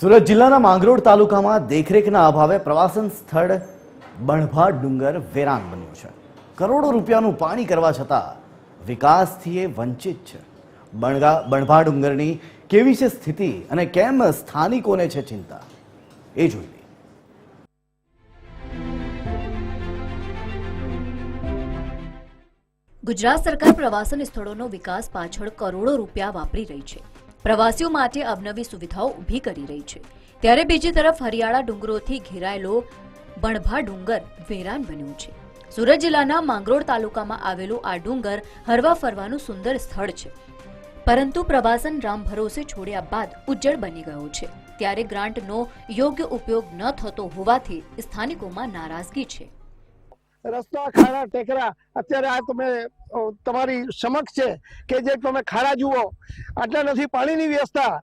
સુરત જિલ્લાના માંગરોળ તાલુકામાં દેખરેખના અભાવે પ્રવાસન સ્થળ બણભા ડુંગર વેરાન બન્યું છે. કરોડો રૂપિયાનું પાણી કરવા છતાં વિકાસથી એ વંચિત છે. બણગા, બણભા ડુંગરની કેવી છે સ્થિતિ અને કેમ સ્થાનિકોને છે ચિંતા? એ જોઈ ગુજરાત સરકાર પ્રવાસન સ્થળોનો વિકાસ પાછળ કરોડો રૂપિયા વાપરી રહી છે. પ્રવાસીઓ માટે અવનવી સુવિધાઓ ઊભી કરી રહી છે. ત્યારે બીજી તરફ હરિયાળા ડુંગરોથી ઘેરાયેલો બણભા ડુંગર વેરાન બન્યું છે. સુરત જિલ્લાના માંગરોળ તાલુકામાં આવેલું આ ડુંગર હરવા ફરવાનું સુંદર સ્થળ છે. પરંતુ પ્રવાસન રામ ભરોસે છોડ્યા બાદ ઉજ્જડ બની ગયો છે. ત્યારે ગ્રાન્ટનો યોગ્ય ઉપયોગ ન થતો હોવાથી સ્થાનિકોમાં નારાજગી છે. રસ્તા ખાડા ટેકરા. અત્યારે આ તમે તમારી સમક્ષ છે કે જે તમે ખાડા જુઓ, આટલા નથી પાણીની વ્યવસ્થા,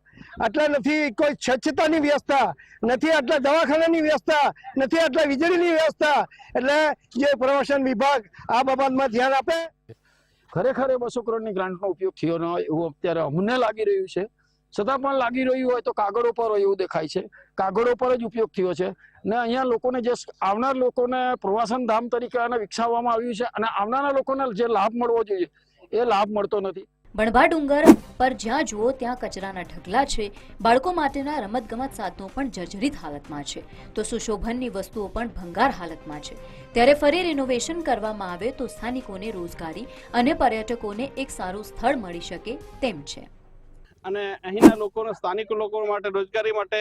આટલા નથી કોઈ સ્વચ્છતાની વ્યવસ્થા, નથી આટલા દવાખાનાની વ્યવસ્થા, નથી આટલા વીજળીની વ્યવસ્થા. એટલે જે પ્રવાસન વિભાગ આ બાબતમાં ધ્યાન આપે. ખરેખર બસો કરોડની ગ્રાન્ટનો ઉપયોગ થયો ન હોય એવું અત્યારે અમને લાગી રહ્યું છે. છતાં પણ લાગી રહ્યું હોય તો કાગળો પર હોય એવું દેખાય છે. કાગળો પર જ ઉપયોગ થયો છે. ને અહીંયા લોકોને જે આવનાર લોકોને પ્રવાસન ધામ તરીકે આને વિકસાવવામાં આવ્યું છે અને આવનારા લોકોને જે લાભ મળવો જોઈએ, એ લાભ મળતો નથી. બણભા ડુંગર પર જ્યાં જુઓ ત્યાં કચરાના ઢગલા છે. બાળકો માટેના રમતગમત સાધનો પણ જર્જરિત હાલતમાં છે. તો સુશોભનની વસ્તુઓ પણ ભંગાર હાલતમાં છે. ત્યારે ફરી રિનોવેશન કરવામાં આવે તો સ્થાનિકોને રોજગારી અને પર્યટકોને એક સારું સ્થળ મળી શકે તેમ છે. અને અહીંના લોકોને, સ્થાનિક લોકો માટે, રોજગારી માટે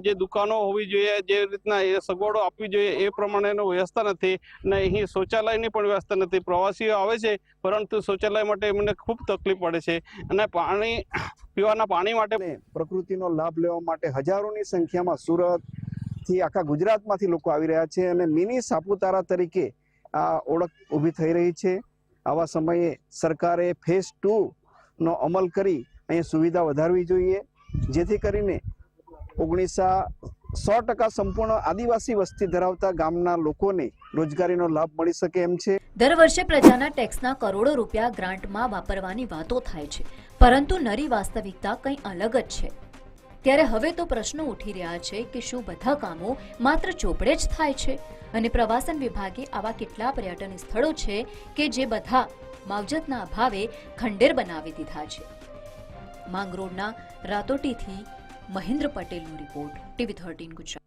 જે દુકાનો હોવી જોઈએ, જે રીતના એ સગવડો આપવી જોઈએ એ પ્રમાણેનો વ્યવસ્થા નથી. અને અહીં શૌચાલયની પણ વ્યવસ્થા નથી. પ્રવાસીઓ આવે છે, પરંતુ શૌચાલય માટે એમને ખૂબ તકલીફ પડે છે. અને પાણી, પીવાના પાણી માટે પ્રકૃતિનો લાભ લેવા માટે હજારોની સંખ્યામાં સુરતથી આખા ગુજરાતમાંથી લોકો આવી રહ્યા છે અને મિની સાપુતારા તરીકે આ ઓળખ ઊભી થઈ રહી છે. આવા સમયે સરકારે ફેઝ ટુ નો અમલ કરી અહીંયા સુવિધા વધારવી જોઈએ. જેથી કરીને ઓગણીસા સો ટકા સંપૂર્ણ આદિવાસી વસ્તી ધરાવતા ગામના લોકોને રોજગારીનો લાભ મળી શકે એમ છે. દર વર્ષે પ્રજાના ટેક્સના કરોડો રૂપિયા ગ્રાન્ટમાં વાપરવાની વાતો થાય છે. પરંતુ નરી વાસ્તવિકતા કંઈ અલગ જ છે. ત્યારે હવે તો પ્રશ્નો ઉઠી રહ્યા છે કે શું બધા કામો માત્ર ચોપડે જ થાય છે? અને પ્રવાસન વિભાગે આવા કેટલા પર્યટન સ્થળો છે કે જે બધા માવજતના અભાવે ખંડેર બનાવી દીધા છે? માંગરોળના રાતોટીથી મહેન્દ્ર પટેલનો રિપોર્ટ ટીવી થર્ટીન ગુજરાત.